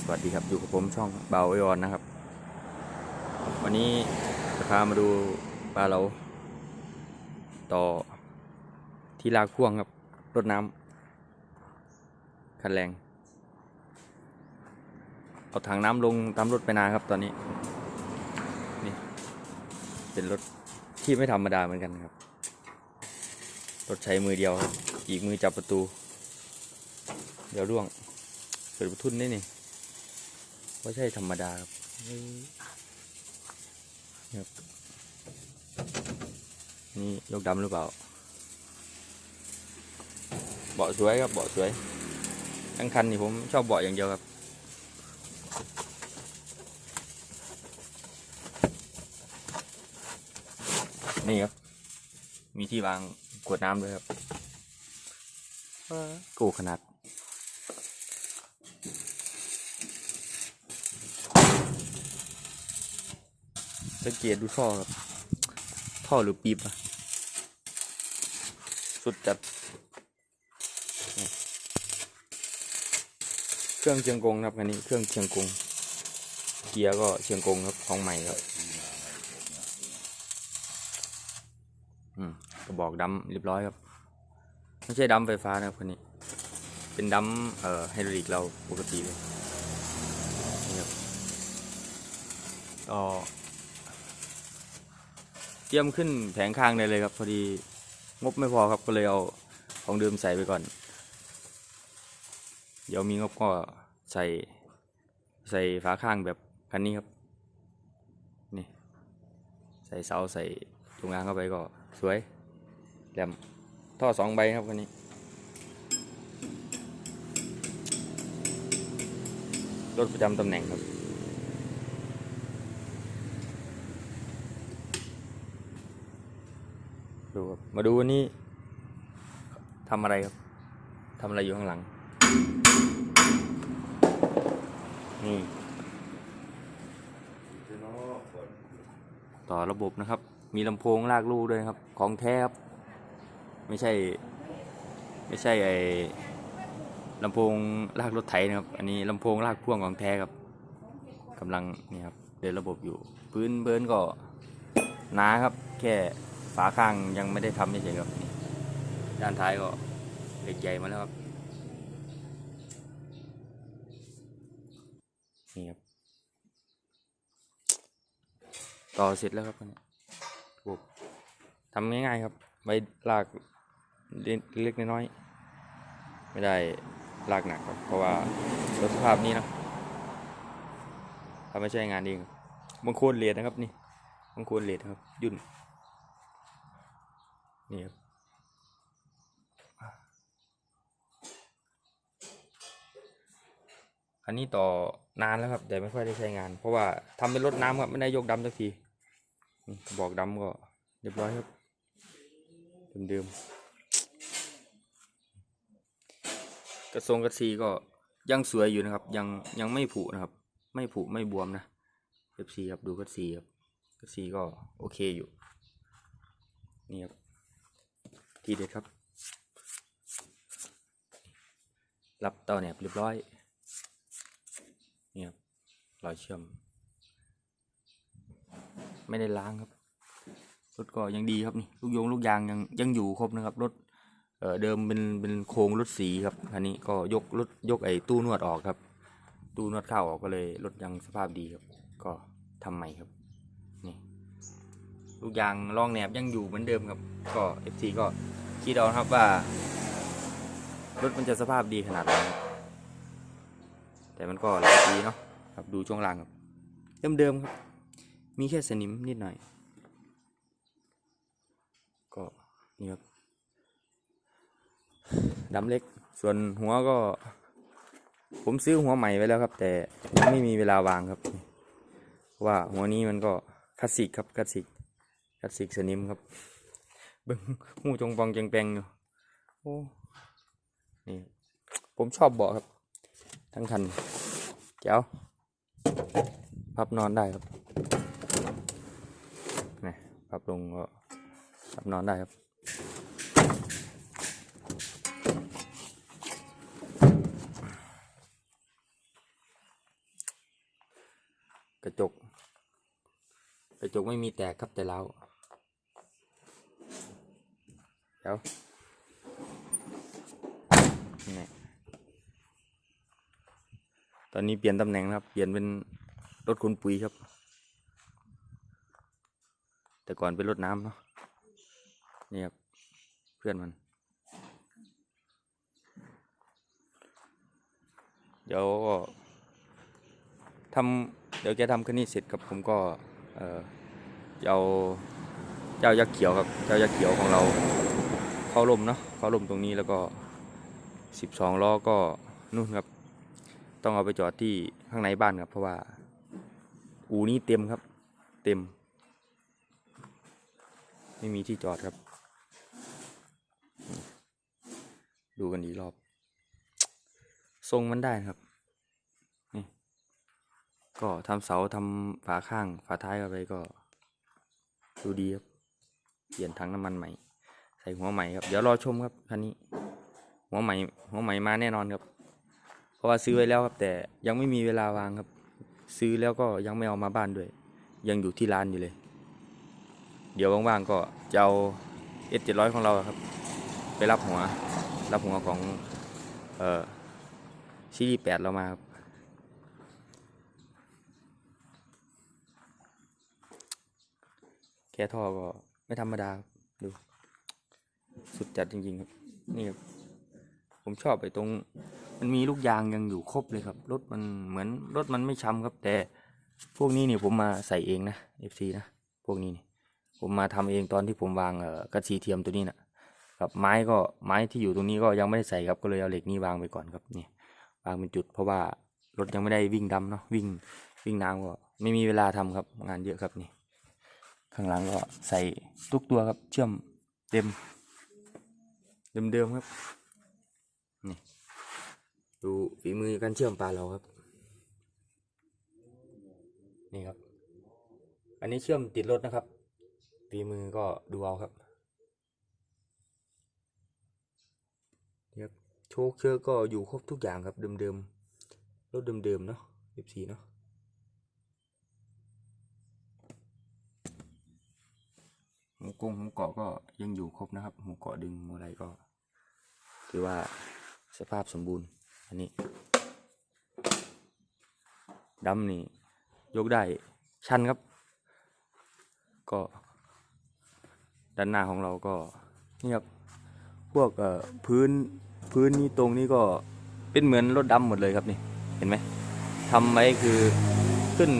สวัสดีครับอยู่กับผมช่องเบาไอออนนะครับ วันนี้จะพามาดูปลาเรา ต่อที่ลากพ่วงครับรถน้ำคันแรง เอาถังน้ำลงตามรถไปนาครับตอนนี้ นี่ เป็นรถที่ไม่ธรรมดาเหมือนกันครับ รถใช้มือเดียวครับ อีกมือจับประตู เดี๋ยวร่วงเปิดประทุนได้นี่ ไม่ใช่ธรรมดาครับนี่ครับนี่ยกดำหรือเปล่า เบาะสวยครับเบาะสวย ทั้งคันนี่ผมชอบเบาะอย่างเดียวครับ นี่ครับ มีที่วางขวดน้ำด้วยครับกูขนาด สังเกตดูท่อครับ ท่อหรือปีบอะสุดจัด เครื่องเชียงกงครับอันนี้ เครื่องเชียงกง เกียร์ก็เชียงกงครับของใหม่ครับอืมกระบอกดำเรียบร้อยครับ ไม่ใช่ดำไฟฟ้านะครับคันนี้ เป็นดำเอ่อไฮดรอลิกเราปกติเลยนี่ครับก็ เตรียมขึ้นแผงข้างได้เลยครับ พอดีงบไม่พอครับก็เลยเอาของเดิมใส่ไปก่อน เดี๋ยวมีงบก็ใส่ใส่ฝาข้างแบบคันนี้ครับนี่ใส่เสาใส่ตรงงานเข้าไปก็สวยแหลมท่อสองใบครับคันนี้รถประจำตำแหน่งครับ ดูครับมาดูวันนี้ทำอะไรครับทำอะไรอยู่ข้างหลัง นี่ต่อระบบนะครับ มีลำโพงลากลูกด้วยครับ ของแท้ครับ ไม่ใช่ ไม่ใช่ไอลำโพงลากรถไถนะครับ อันนี้ลำโพงลากพ่วงของแท้ครับกำลังนี่ครับเดินระบบอยู่ พื้นเบิร์นก็หนาครับ แค่ ฝาข้างยังไม่ได้ทำเฉยๆครับนี่ด้านท้ายก็เหล็กใหญ่มาแล้วครับนี่ครับต่อเสร็จแล้วครับอันนี้ระบบทำง่ายๆครับใบลากเล็กๆน้อยๆไม่ได้ลากหนักครับเพราะว่ารถสภาพนี้นะถ้าไม่ใช่งานเองบางโคนเลดนะครับนี่บางโคนเลดครับ ยุ่น นี่ครับอันนี้ต่อนานแล้วครับ แต่ไม่ค่อยได้ใช้งาน เพราะว่าทำเป็นรถน้ำครับไม่ได้ยกดำสักทีกระบอกดำก็เรียบร้อยครับเดิมๆกระทรงกระซีก็ยังสวยอยู่นะครับ ยังยังไม่ผุนะครับ ไม่ผุไม่บวมนะเอฟซีครับดูกระซีครับกระซีก็โอเคอยู่นี่ครับ ทีเด็ดครับ รับเตาแหนบเรียบร้อยนี่ครับรอยเชื่อม ไม่ได้ล้างครับ รถก็ยังดีครับนี่ลูกยงลูกยางยังยังอยู่ครบนะครับรถเเดิมเป็นเป็นโครงรถสีครับอันนี้ก็ยกรถยกไอ้ตู้นวดออกครับ ตู้นวดเข้าออกก็เลยรถยังสภาพดีครับ ก็ทำใหม่ครับ ลูกยางรองแหนบยังอยู่เหมือนเดิมครับ ก็เอฟซีก็คิดเอาครับว่ารถมันจะสภาพดีขนาดไหนแต่มันก็หลายปีเนาะครับดูช่วงล่างครับเดิมๆครับ มีแค่สนิมนิดหน่อย ก็นี่ครับดำเล็กส่วนหัวก็ ผมซื้อหัวใหม่ไว้แล้วครับ แต่ไม่มีเวลาวางครับ ว่าหัวนี้มันก็คลาสสิกครับคลาสสิก คลาสสิกสนิมครับเบิ้งหูจงฟองจงแปงอยู่โอ้นี่ผมชอบเบาะครับ ทั้งคันเจ้าพับนอนได้ครับนี่พับลงก็พับนอนได้ครับ กระจก ก ระจกไม่มีแตกครับแต่เราเดี๋ยวนี่ตอนนี้เปลี่ยนตำแหน่งครับ เปลี่ยนเป็นรถขนปุ๋ยครับ แต่ก่อนเป็นรถน้ำเนาะนี่ครับเพื่อนมัน เดี๋ยวก็ทำเดี๋ยวแกทำคันนี้เสร็จครับผมก็ เออจะเอาเจ้ายักษ์เขียวครับเจ้ายักษ์เขียวของเราเข้าลมเนาะเข้าลมตรงนี้แล้วก็สิบสองล้อก็นู่นครับ ต้องเอาไปจอดที่ข้างในบ้านครับ เพราะว่า อูนี้เต็มครับ เต็ม ไม่มีที่จอดครับ ดูกันอีรอบ ทรงมันได้ครับ ก็ทำเสาทำฝาข้างฝาท้ายเข้าไปก็ดูดีครับ เปลี่ยนถังน้ำมันใหม่ ใส่หัวใหม่ครับ เดี๋ยวรอชมครับคันนี้ หัวใหม่ หัวใหม่มาแน่นอนครับ เพราะว่าซื้อไว้แล้วครับ แต่ยังไม่มีเวลาวางครับ ซื้อแล้วก็ยังไม่เอามาบ้านด้วย ยังอยู่ที่ร้านอยู่เลย เดี๋ยวว่างๆก็จะเอาเอสเจ็ดร้อยของเราครับ ไปรับหัว รับหัวของ เอ่อซีรีส์แปดเรามาครับ แค่ท่อก็ไม่ธรรมดาดูสุดจัดจริงๆครับนี่ครับผมชอบไอ้ตรง มันมีลูกยางยังอยู่ครบเลยครับรถมันเหมือนรถมันไม่ช้ำครับ แต่พวกนี้เนี่ยผมมาใส่เองนะ FC นะพวกนี้นี่ผมมาทำเองตอนที่ผมวางเอ่อกระสีเทียมตัวนี้นะกับไม้ก็ไม้ที่อยู่ตรงนี้ก็ยังไม่ได้ใส่ครับก็เลยเอาเหล็กนี้วางไปก่อนครับนี่วางเป็นจุด เพราะว่ารถยังไม่ได้วิ่งดำเนาะวิ่งวิ่งน้ำก็ไม่มีเวลาทำครับงานเยอะครับนี่ ข้างหลังก็ใส่ทุกตัวครับ เชื่อมเต็ม เดิมๆครับ นี่ดูฝีมือการเชื่อมปลาเราครับ นี่ครับ อันนี้เชื่อมติดรถนะครับฝีมือก็ดูเอาครับนี่ครับโชคเชือกก็อยู่ครบทุกอย่างครับเดิมๆรถเดิมๆเนาะ14เนาะ หมู กงหูเกาะก็ยังอยู่ครบนะครับ หูเกาะดึงหมูอะไรก็ ถือว่าสภาพสมบูรณ์อันนี้ดำนี่ยกได้ชันครับ ก็ ด้านหน้าของเราก็นี่ครับพวกเอ่อพื้นพื้นนี้ตรงนี้ก็เป็นเหมือนรถดำหมดเลยครับนี่เห็นไหมทำไว้คือขึ้น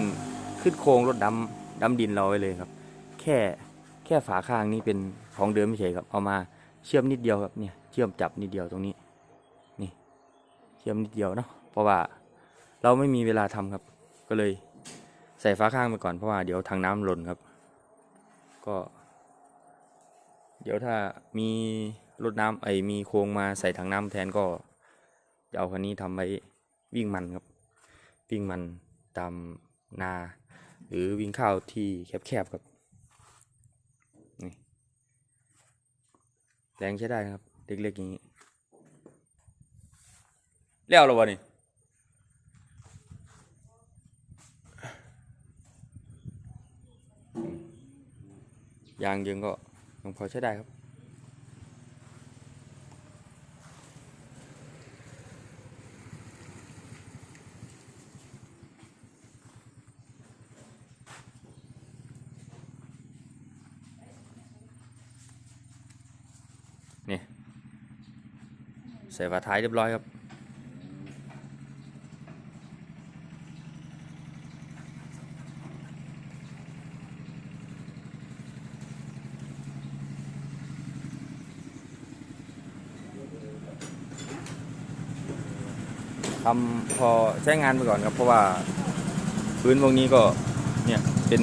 ขึ้นโครงรถดำดำดินเราไว้เลยครับ แค่ แค่ฝาข้างนี้เป็นของเดิมไม่ใช่ครับ เอามาเชื่อมนิดเดียวครับเนี่ยเชื่อมจับนิดเดียวตรงนี้นี่เชื่อมนิดเดียวเนาะเพราะว่าเราไม่มีเวลาทำครับ ก็เลยใส่ฝาข้างไปก่อนเพราะว่าเดี๋ยวทางน้ำหล่นครับ ก็ เดี๋ยวถ้ามีรถน้ำไอมีโครงมาใส่ถังน้ำแทนก็จะเอาคันนี้ทำไว้วิ่งมันครับ วิ่งมันตามนา หรือวิ่งข้าวที่แคบๆครับ แรงใช้ได้นะครับ เล็กๆอย่างนี้ แล้วหรอวะนี่ยางยืงก็ยังพอใช้ได้ครับ นี่ ใส่ฝาท้ายเรียบร้อยครับ ทำพอใช้งานไปก่อนครับ เพราะว่าพื้นพวกนี้ก็เนี่ยเป็น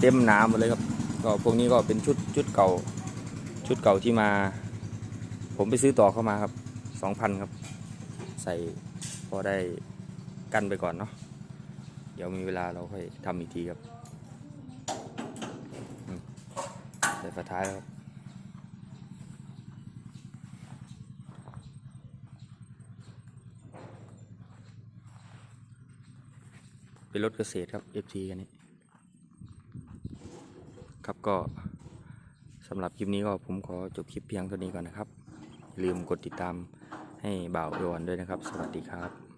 เต็มน้ำหมดเลยครับ ก็พวกนี้ก็เป็นชุดชุดเก่าชุดเก่าที่มา ผมไปซื้อต่อเข้ามาครับสองพันครับ ใส่พอได้กันไปก่อนเนาะเดี๋ยวมีเวลาเราค่อยทำอีกทีครับใส่ฝาท้ายแล้วครับเป็นรถเกษตรครับ FT คันนี้ ครับก็สำหรับคลิปนี้ก็ผมขอจบคลิปเพียงเท่านี้ก่อนนะครับ ลืมกดติดตามให้บ่าวโยนด้วยนะครับ สวัสดีครับ